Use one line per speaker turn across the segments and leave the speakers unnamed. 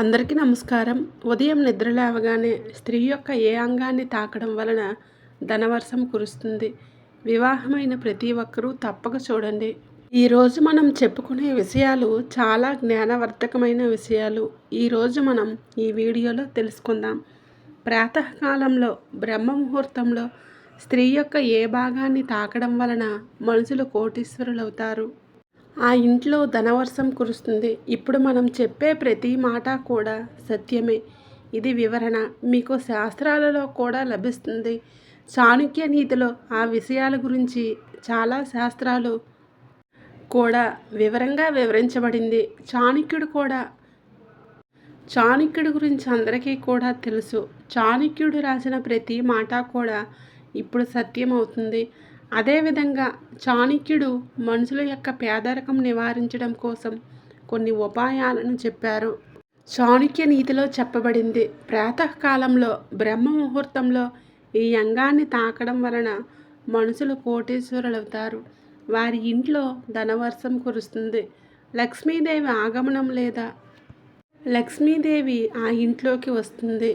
అందరికీ నమస్కారం. ఉదయం నిద్ర లేవగానే స్త్రీ యొక్క ఏ అంగాన్ని తాకడం వలన ధనవర్షం కురుస్తుంది. వివాహమైన ప్రతి ఒక్కరూ తప్పక చూడండి. ఈరోజు మనం చెప్పుకునే విషయాలు చాలా జ్ఞానవర్ధకమైన విషయాలు. ఈరోజు మనం ఈ వీడియోలో తెలుసుకుందాం. ప్రాతకాలంలో బ్రహ్మ ముహూర్తంలో స్త్రీ యొక్క ఏ భాగాన్ని తాకడం వలన మనుషులు కోటీశ్వరులు అవుతారు ఆ ఇంట్లో ధనవర్షం కురుస్తుంది. ఇప్పుడు మనం చెప్పే ప్రతి మాట కూడా సత్యమే. ఇది వివరణ. మీకు శాస్త్రాలలో కూడా లభిస్తుంది. చాణుక్య నీతిలో ఆ విషయాల గురించి చాలా శాస్త్రాలు కూడా వివరంగా వివరించబడింది. చాణక్యుడు కూడా చాణక్యుడి గురించి అందరికీ కూడా తెలుసు. చాణుక్యుడు రాసిన ప్రతి మాట కూడా ఇప్పుడు సత్యం అవుతుంది అదేవిధంగా చాణక్యుడు మనుషుల యొక్క పేదరికం నివారించడం కోసం కొన్ని ఉపాయాలను చెప్పారు. చాణక్య నీతిలో చెప్పబడింది ప్రాతకాలంలో బ్రహ్మ ముహూర్తంలో ఈ అంగాన్ని తాకడం వలన మనుషులు కోటీశ్వరులవుతారు. వారి ఇంట్లో ధనవర్షం కురుస్తుంది. లక్ష్మీదేవి ఆగమనం లేదా లక్ష్మీదేవి ఆ ఇంట్లోకి వస్తుంది.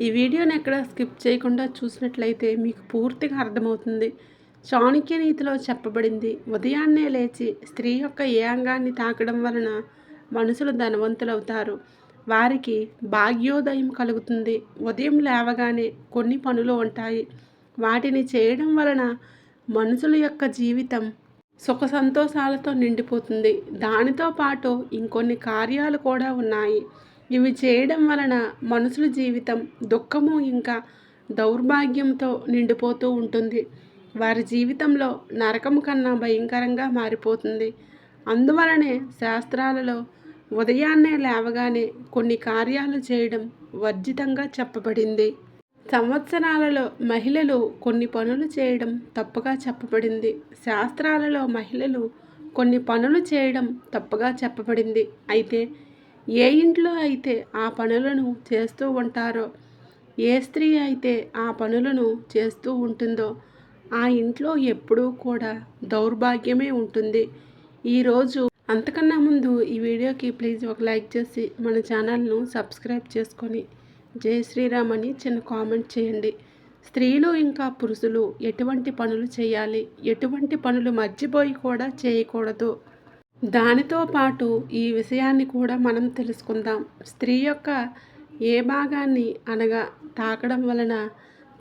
ఈ వీడియోని ఎక్కడ స్కిప్ చేయకుండా చూసినట్లయితే మీకు పూర్తిగా అర్థమవుతుంది. చాణక్య నీతిలో చెప్పబడింది. ఉదయాన్నే లేచి స్త్రీ యొక్క ఏ అంగాన్ని తాకడం వలన మనుషులు ధనవంతులవుతారు. వారికి భాగ్యోదయం కలుగుతుంది. ఉదయం లేవగానే కొన్ని పనులు ఉంటాయి. వాటిని చేయడం వలన మనుషుల యొక్క జీవితం సుఖ సంతోషాలతో నిండిపోతుంది. దానితో పాటు ఇంకొన్ని కార్యాలు కూడా ఉన్నాయి. ఇవి చేయడం వలన మనుషుల జీవితం దుఃఖము ఇంకా దౌర్భాగ్యంతో నిండిపోతూ ఉంటుంది. వారి జీవితంలో నరకం కన్నా భయంకరంగా మారిపోతుంది. అందువలనే శాస్త్రాలలో ఉదయాన్నే లేవగానే కొన్ని కార్యాలు చేయడం వర్జితంగా చెప్పబడింది. సంవత్సరాలలో మహిళలు కొన్ని పనులు చేయడం తప్పుగా చెప్పబడింది. శాస్త్రాలలో మహిళలు కొన్ని పనులు చేయడం తప్పుగా చెప్పబడింది. అయితే ఏ ఇంట్లో అయితే ఆ పనులను చేస్తూ ఉంటారో ఏ స్త్రీ అయితే ఆ పనులను చేస్తూ ఉంటుందో ఆ ఇంట్లో ఎప్పుడూ కూడా దౌర్భాగ్యమే ఉంటుంది. ఈరోజు అంతకన్నా ముందు ఈ వీడియోకి ప్లీజ్ ఒక లైక్ చేసి మన ఛానల్ను సబ్స్క్రైబ్ చేసుకొని జై శ్రీరామ్ అని చిన్న కామెంట్ చేయండి. స్త్రీలు ఇంకా పురుషులు ఎటువంటి పనులు చేయాలి? ఎటువంటి పనులు మర్చిపోయి కూడా చేయకూడదు. దానితో పాటు ఈ విషయాన్ని కూడా మనం తెలుసుకుందాం. స్త్రీ యొక్క ఏ భాగాన్ని అనగా తాకడం వలన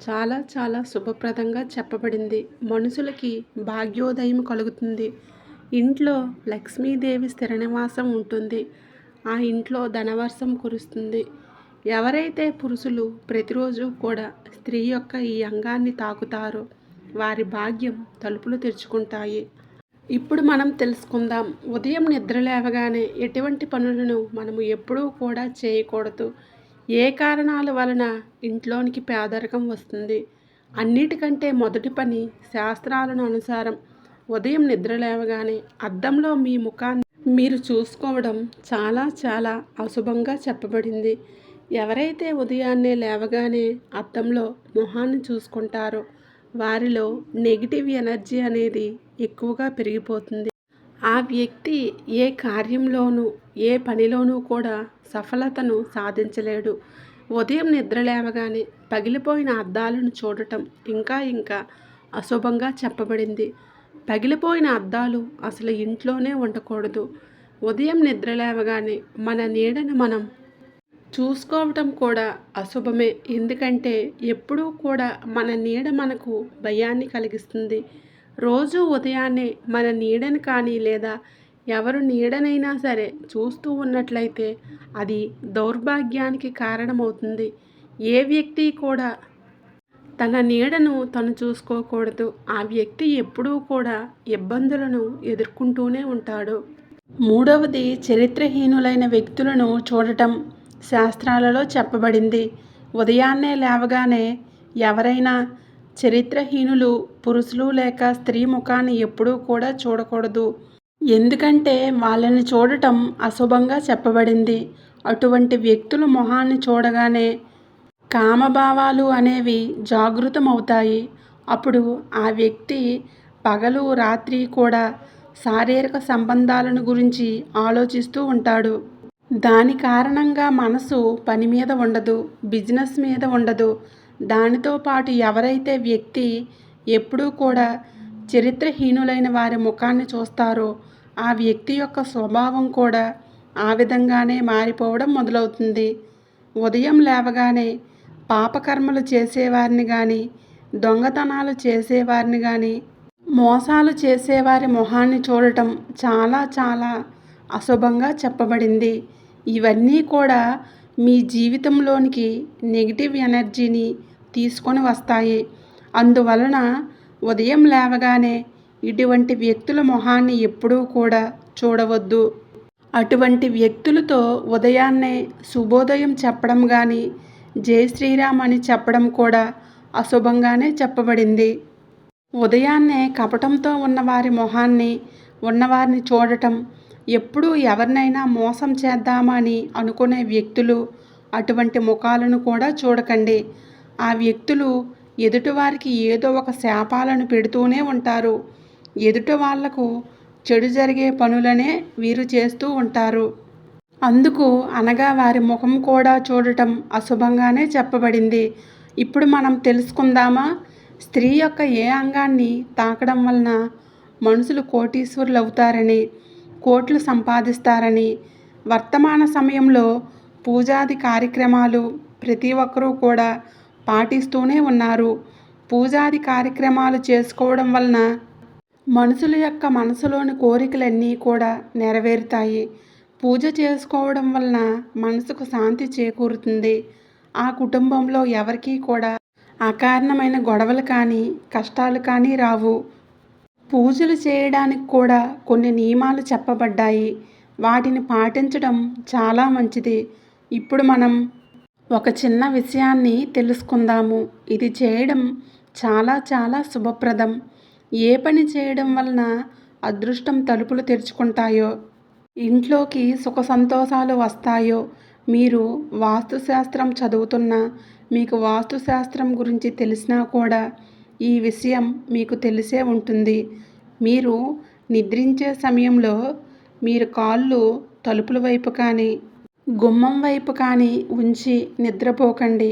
చాలా చాలా శుభప్రదంగా చెప్పబడింది. మనుషులకి భాగ్యోదయం కలుగుతుంది. ఇంట్లో లక్ష్మీదేవి స్థిర నివాసం ఉంటుంది. ఆ ఇంట్లో ధనవర్షం కురుస్తుంది. ఎవరైతే పురుషులు ప్రతిరోజు కూడా స్త్రీ యొక్క ఈ అంగాన్ని తాకుతారో వారి భాగ్యం తలుపులు తెరుచుకుంటాయి. ఇప్పుడు మనం తెలుసుకుందాం. ఉదయం నిద్ర లేవగానే ఎటువంటి పనులను మనము ఎప్పుడూ కూడా చేయకూడదు. ఏ కారణాల వలన ఇంట్లోనికి పేదరికం వస్తుంది? అన్నిటికంటే మొదటి పని శాస్త్రాలను అనుసారం ఉదయం నిద్ర లేవగానే అద్దంలో మీ ముఖాన్ని మీరు చూసుకోవడం చాలా చాలా అశుభంగా చెప్పబడింది. ఎవరైతే ఉదయాన్నే లేవగానే అద్దంలో మొహాన్ని చూసుకుంటారో వారిలో నెగిటివ్ ఎనర్జీ అనేది ఎక్కువగా పెరిగిపోతుంది. ఆ వ్యక్తి ఏ కార్యంలోనూ ఏ పనిలోనూ కూడా సఫలతను సాధించలేడు. ఉదయం నిద్ర లేవగానే పగిలిపోయిన అద్దాలను చూడటం ఇంకా ఇంకా అశుభంగా చెప్పబడింది. పగిలిపోయిన అద్దాలు అసలు ఇంట్లోనే ఉండకూడదు. ఉదయం నిద్ర లేవగానే మన నీడను మనం చూసుకోవటం కూడా అశుభమే. ఎందుకంటే ఎప్పుడూ కూడా మన నీడ మనకు భయాన్ని కలిగిస్తుంది. రోజు ఉదయాన్నే మన నీడని కానీ లేదా ఎవరు నీడనైనా సరే చూస్తూ ఉన్నట్లయితే అది దౌర్భాగ్యానికి కారణమవుతుంది. ఏ వ్యక్తి కూడా తన నీడను తను చూసుకోకూడదు. ఆ వ్యక్తి ఎప్పుడూ కూడా ఇబ్బందులను ఎదుర్కొంటూనే ఉంటాడు. మూడవది చరిత్రహీనులైన వ్యక్తులను చూడటం శాస్త్రాలలో చెప్పబడింది. ఉదయాన్నే లేవగానే ఎవరైనా చరిత్రహీనులు పురుషులు లేక స్త్రీ ముఖాన్ని ఎప్పుడూ కూడా చూడకూడదు. ఎందుకంటే వాళ్ళని చూడటం అశుభంగా చెప్పబడింది. అటువంటి వ్యక్తుల మొహాన్ని చూడగానే కామభావాలు అనేవి జాగృతమవుతాయి. అప్పుడు ఆ వ్యక్తి పగలు రాత్రి కూడా శారీరక సంబంధాలను గురించి ఆలోచిస్తూ ఉంటాడు. దాని కారణంగా మనసు పని మీద ఉండదు బిజినెస్ మీద ఉండదు దానితో పాటు ఎవరైతే వ్యక్తి ఎప్పుడూ కూడా చరిత్రహీనులైన వారి ముఖాన్ని చూస్తారో ఆ వ్యక్తి యొక్క స్వభావం కూడా ఆ విధంగానే మారిపోవడం మొదలవుతుంది. ఉదయం లేవగానే పాపకర్మలు చేసేవారిని కానీ దొంగతనాలు చేసేవారిని కానీ మోసాలు చేసేవారి మొహాన్ని చూడటం చాలా చాలా అశుభంగా చెప్పబడింది. ఇవన్నీ కూడా మీ జీవితంలోనికి నెగిటివ్ ఎనర్జీని తీసుకొని వస్తాయి. అందువలన ఉదయం లేవగానే ఇటువంటి వ్యక్తుల మొహాన్ని ఎప్పుడూ కూడా చూడవద్దు. అటువంటి వ్యక్తులతో ఉదయాన్నే శుభోదయం చెప్పడం కానీ జై శ్రీరామ్ అని చెప్పడం కూడా అశుభంగానే చెప్పబడింది. ఉదయాన్నే కపటంతో ఉన్నవారి మొహాన్ని ఉన్నవారిని చూడటం ఎప్పుడూ ఎవరినైనా మోసం చేద్దామని అనుకునే వ్యక్తులు అటువంటి ముఖాలను కూడా చూడకండి. ఆ వ్యక్తులు ఎదుటివారికి ఏదో ఒక శాపాలను పెడుతూనే ఉంటారు. ఎదుటి వాళ్ళకు చెడు జరిగే పనులనే వీరు చేస్తూ ఉంటారు. అందుకు అనగా వారి ముఖం కూడా చూడటం అశుభంగానే చెప్పబడింది. ఇప్పుడు మనం తెలుసుకుందామా? స్త్రీ యొక్క ఏ అంగాన్ని తాకడం వలన మనుషులు కోటీశ్వరులు అవుతారని కోట్లు సంపాదిస్తారని. వర్తమాన సమయంలో పూజాది కార్యక్రమాలు ప్రతి ఒక్కరూ కూడా పాటిస్తూనే ఉన్నారు. పూజాది కార్యక్రమాలు చేసుకోవడం వలన మనుషుల యొక్క మనసులోని కోరికలన్నీ కూడా నెరవేరుతాయి. పూజ చేసుకోవడం వలన మనసుకు శాంతి చేకూరుతుంది. ఆ కుటుంబంలో ఎవరికీ కూడా అకారణమైన గొడవలు కానీ కష్టాలు కానీ రావు. పూజలు చేయడానికి కూడా కొన్ని నియమాలు చెప్పబడ్డాయి. వాటిని పాటించడం చాలా మంచిది. ఇప్పుడు మనం ఒక చిన్న విషయాన్ని తెలుసుకుందాము. ఇది చేయడం చాలా చాలా శుభప్రదం. ఏ పని చేయడం వలన అదృష్టం తలుపులు తెరుచుకుంటాయో ఇంట్లోకి సుఖ సంతోషాలు వస్తాయో మీరు వాస్తుశాస్త్రం చదువుతున్నా మీకు వాస్తుశాస్త్రం గురించి తెలిసినా కూడా ఈ విషయం మీకు తెలిసే ఉంటుంది. మీరు నిద్రించే సమయంలో మీరు కాళ్ళు తలుపుల వైపు కానీ గుమ్మం వైపు కానీ ఉంచి నిద్రపోకండి.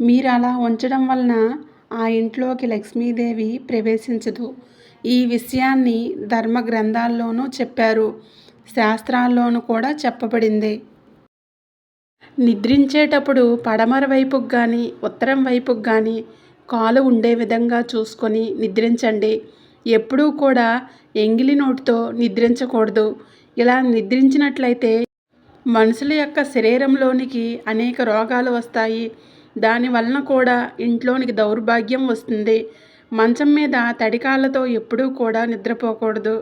మీరు అలా ఉంచడం వలన ఆ ఇంట్లోకి లక్ష్మీదేవి ప్రవేశించదు. ఈ విషయాన్ని ధర్మ గ్రంథాల్లోనూ చెప్పారు. శాస్త్రాల్లోనూ కూడా చెప్పబడింది. నిద్రించేటప్పుడు పడమర వైపుకు కానీ ఉత్తరం వైపుకు కానీ కాలు ఉండే విధంగా చూసుకొని నిద్రించండి. ఎప్పుడూ కూడా ఎంగిలి నోటితో నిద్రించకూడదు. ఇలా నిద్రించినట్లయితే మనుషుల యొక్క శరీరంలోనికి అనేక రోగాలు వస్తాయి. దాని వలన కూడా ఇంట్లోనికి దౌర్భాగ్యం వస్తుంది. మంచం మీద తడికాళ్ళతో ఎప్పుడూ కూడా నిద్రపోకూడదు.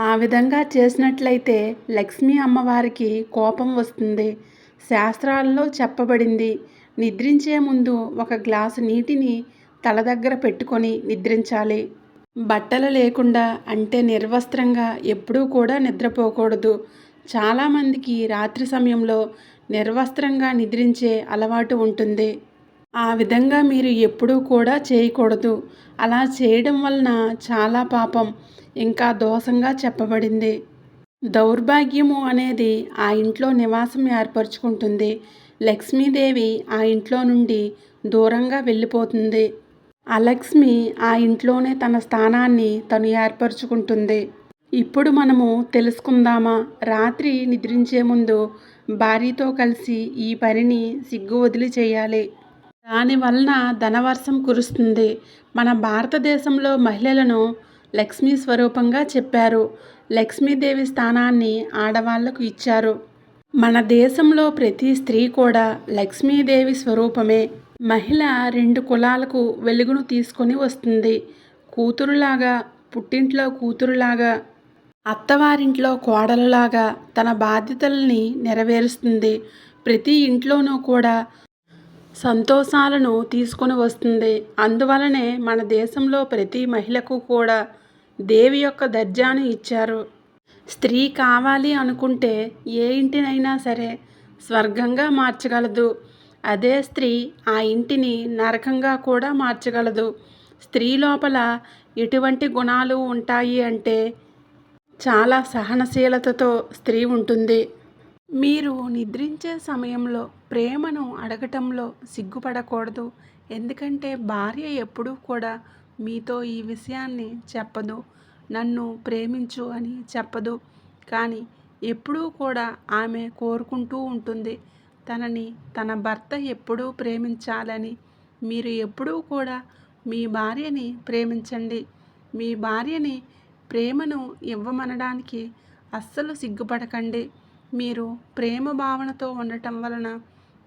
ఆ విధంగా చేసినట్లయితే లక్ష్మీ అమ్మవారికి కోపం వస్తుంది. శాస్త్రాల్లో చెప్పబడింది నిద్రించే ముందు ఒక గ్లాసు నీటిని తల దగ్గర పెట్టుకొని నిద్రించాలి. బట్టలు లేకుండా అంటే నిర్వస్త్రంగా ఎప్పుడూ కూడా నిద్రపోకూడదు. చాలామందికి రాత్రి సమయంలో నిర్వస్త్రంగా నిద్రించే అలవాటు ఉంటుంది. ఆ విధంగా మీరు ఎప్పుడూ కూడా చేయకూడదు. అలా చేయడం వలన చాలా పాపం. ఇంకా దోషంగా చెప్పబడింది. దౌర్భాగ్యము అనేది ఆ ఇంట్లో నివాసం ఏర్పరచుకుంటుంది. లక్ష్మీదేవి ఆ ఇంట్లో నుండి దూరంగా వెళ్ళిపోతుంది. అలక్ష్మి ఆ ఇంట్లోనే తన స్థానాన్ని తను ఏర్పరచుకుంటుంది. ఇప్పుడు మనము తెలుసుకుందామా? రాత్రి నిద్రించే ముందు భార్యతో కలిసి ఈ పనిని సిగ్గు వదిలి చేయాలి. దానివలన ధనవర్షం కురుస్తుంది. మన భారతదేశంలో మహిళలను లక్ష్మీ స్వరూపంగా చెప్పారు. లక్ష్మీదేవి స్థానాన్ని ఆడవాళ్ళకు ఇచ్చారు. మన దేశంలో ప్రతి స్త్రీ కూడా లక్ష్మీదేవి స్వరూపమే. మహిళ రెండు కులాలకు వెలుగును తీసుకొని వస్తుంది. కూతురులాగా పుట్టింట్లో కూతురులాగా అత్తవారింట్లో కోడలులాగా తన బాధ్యతల్ని నెరవేరుస్తుంది. ప్రతి ఇంట్లోనూ కూడా సంతోషాలను తీసుకొని వస్తుంది. అందువలనే మన దేశంలో ప్రతి మహిళకు కూడా దేవి యొక్క దర్జాను ఇచ్చారు. స్త్రీ కావాలి అనుకుంటే ఏ ఇంటినైనా సరే స్వర్గంగా మార్చగలదు. అదే స్త్రీ ఆ ఇంటిని నరకంగా కూడా మార్చగలదు. స్త్రీ లోపల ఎటువంటి గుణాలు ఉంటాయి అంటే చాలా సహనశీలతతో స్త్రీ ఉంటుంది. మీరు నిద్రించే సమయంలో ప్రేమను అడగటంలో సిగ్గుపడకూడదు. ఎందుకంటే భార్య ఎప్పుడూ కూడా మీతో ఈ విషయాన్ని చెప్పదు. నన్ను ప్రేమించు అని చెప్పదు. కానీ ఎప్పుడూ కూడా ఆమె కోరుకుంటూ ఉంటుంది. తనని తన భర్త ఎప్పుడూ ప్రేమించాలని మీరు ఎప్పుడూ కూడా మీ భార్యని ప్రేమించండి. మీ భార్యని ప్రేమను ఇవ్వమనడానికి అస్సలు సిగ్గుపడకండి. మీరు ప్రేమ భావనతో ఉండటం వలన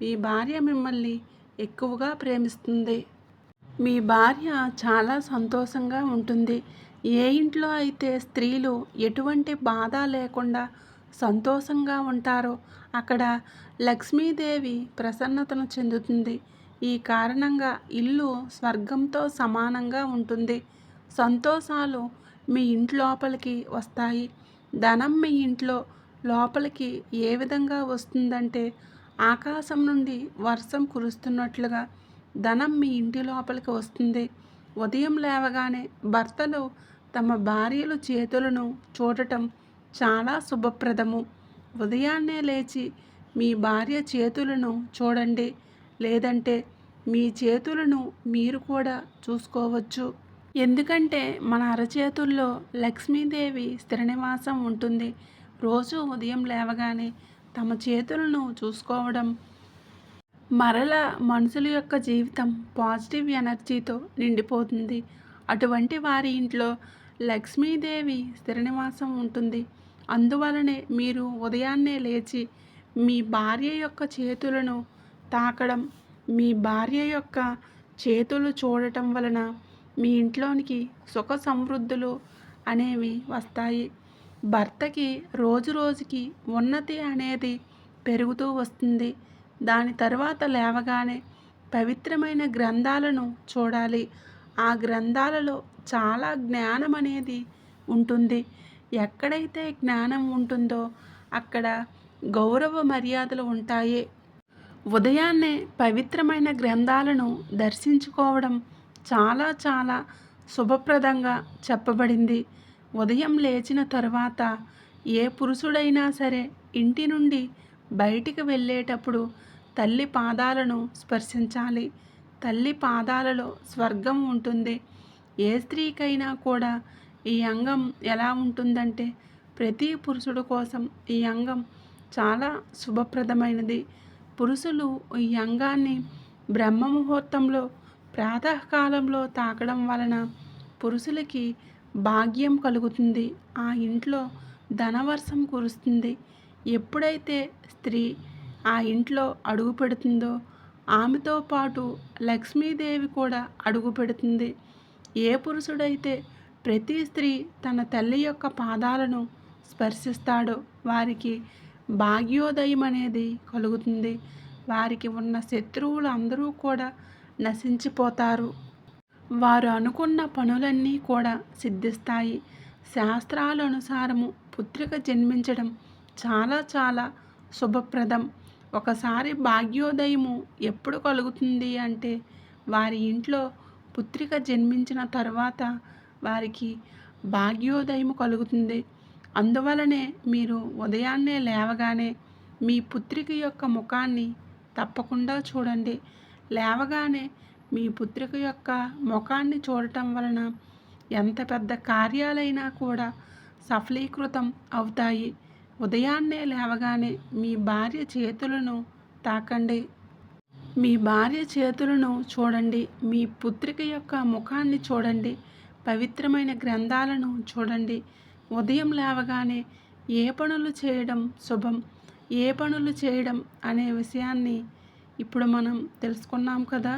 మీ భార్య మిమ్మల్ని ఎక్కువగా ప్రేమిస్తుంది. మీ భార్య చాలా సంతోషంగా ఉంటుంది. ఏ ఇంట్లో అయితే స్త్రీలు ఎటువంటి బాధ లేకుండా సంతోషంగా ఉంటారో. అక్కడ లక్ష్మీదేవి ప్రసన్నతను చెందుతుంది. ఈ కారణంగా ఇల్లు స్వర్గంతో సమానంగా ఉంటుంది. సంతోషాలు మీ ఇంట్లోపలికి వస్తాయి. ధనం మీ ఇంట్లో లోపలికి ఏ విధంగా వస్తుందంటే ఆకాశం నుండి వర్షం కురుస్తున్నట్లుగా ధనం మీ ఇంటి లోపలికి వస్తుంది. ఉదయం లేవగానే భర్తలు తమ భార్యలు చేతులను చూడటం చాలా శుభప్రదము. ఉదయాన్నే లేచి మీ భార్య చేతులను చూడండి. లేదంటే మీ చేతులను మీరు కూడా చూసుకోవచ్చు. ఎందుకంటే మన అరచేతుల్లో లక్ష్మీదేవి స్థిర నివాసం ఉంటుంది. రోజు ఉదయం లేవగానే తమ చేతులను చూసుకోవడం మరల మనుషుల యొక్క జీవితం పాజిటివ్ ఎనర్జీతో నిండిపోతుంది. అటువంటి వారి ఇంట్లో లక్ష్మీదేవి స్థిర నివాసం ఉంటుంది. అందువలనే మీరు ఉదయాన్నే లేచి మీ భార్య యొక్క చేతులను తాకడం మీ భార్య యొక్క చేతులు చూడటం వలన మీ ఇంట్లోనికి సుఖ సమృద్ధులు అనేవి వస్తాయి. భర్తకి రోజు రోజుకి ఉన్నతి అనేది పెరుగుతూ వస్తుంది. దాని తర్వాత లేవగానే పవిత్రమైన గ్రంథాలను చూడాలి. ఆ గ్రంథాలలో చాలా జ్ఞానం అనేది ఉంటుంది. ఎక్కడైతే జ్ఞానం ఉంటుందో అక్కడ గౌరవ మర్యాదలు ఉంటాయి. ఉదయాన్నే పవిత్రమైన గ్రంథాలను దర్శించుకోవడం చాలా చాలా శుభప్రదంగా చెప్పబడింది. ఉదయం లేచిన తరువాత ఏ పురుషుడైనా సరే ఇంటి నుండి బయటికి వెళ్ళేటప్పుడు తల్లి పాదాలను స్పర్శించాలి. తల్లి పాదాలలో స్వర్గం ఉంటుంది. ఏ స్త్రీకైనా కూడా ఈ అంగం ఎలా ఉంటుందంటే ప్రతి పురుషుడు కోసం ఈ అంగం చాలా శుభప్రదమైనది. పురుషులు ఈ అంగాన్ని బ్రహ్మ ముహూర్తంలో ప్రాతకాలంలో తాకడం వలన పురుషులకి భాగ్యం కలుగుతుంది. ఆ ఇంట్లో ధనవర్షం కురుస్తుంది. ఎప్పుడైతే స్త్రీ ఆ ఇంట్లో అడుగు పెడుతుందో ఆమెతో పాటు లక్ష్మీదేవి కూడా అడుగు పెడుతుంది. ఏ పురుషుడైతే ప్రతి స్త్రీ తన తల్లి యొక్క పాదాలను స్పర్శిస్తాడో వారికి భాగ్యోదయం అనేది కలుగుతుంది. వారికి ఉన్న శత్రువులు అందరూ కూడా నశించిపోతారు. వారు అనుకున్న పనులన్నీ కూడా సిద్ధిస్తాయి. శాస్త్రాల అనుసారము పుత్రిక జన్మించడం చాలా చాలా శుభప్రదం. ఒకసారి భాగ్యోదయము ఎప్పుడు కలుగుతుంది అంటే వారి ఇంట్లో పుత్రిక జన్మించిన తర్వాత వారికి భాగ్యోదయం కలుగుతుంది. అందువలనే మీరు ఉదయాన్నే లేవగానే మీ పుత్రిక యొక్క ముఖాన్ని తప్పకుండా చూడండి. లేవగానే మీ పుత్రిక యొక్క ముఖాన్ని చూడటం వలన ఎంత పెద్ద కార్యాలైనా కూడా సఫలీకృతం అవుతాయి. ఉదయాన్నే లేవగానే మీ భార్య చేతులను తాకండి. మీ భార్య చేతులను చూడండి. మీ పుత్రిక యొక్క ముఖాన్ని చూడండి. పవిత్రమైన గ్రంథాలను చూడండి. ఉదయం లేవగానే ఏ పనులు చేయడం శుభం? ఏ పనులు చేయడం అనే విషయాన్ని ఇప్పుడు మనం తెలుసుకున్నాం కదా?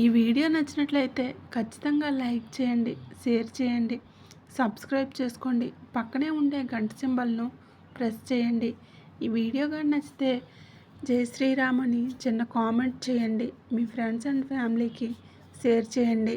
ఈ వీడియో నచ్చినట్లయితే ఖచ్చితంగా లైక్ చేయండి షేర్ చేయండి సబ్స్క్రైబ్ చేసుకోండి. పక్కనే ఉండే గంట సింబల్ను ప్రెస్ చేయండి. ఈ వీడియో కానీ నచ్చితే జై శ్రీరామ్ అని చిన్న కామెంట్ చేయండి. మీ ఫ్రెండ్స్ అండ్ ఫ్యామిలీకి షేర్ చేయండి.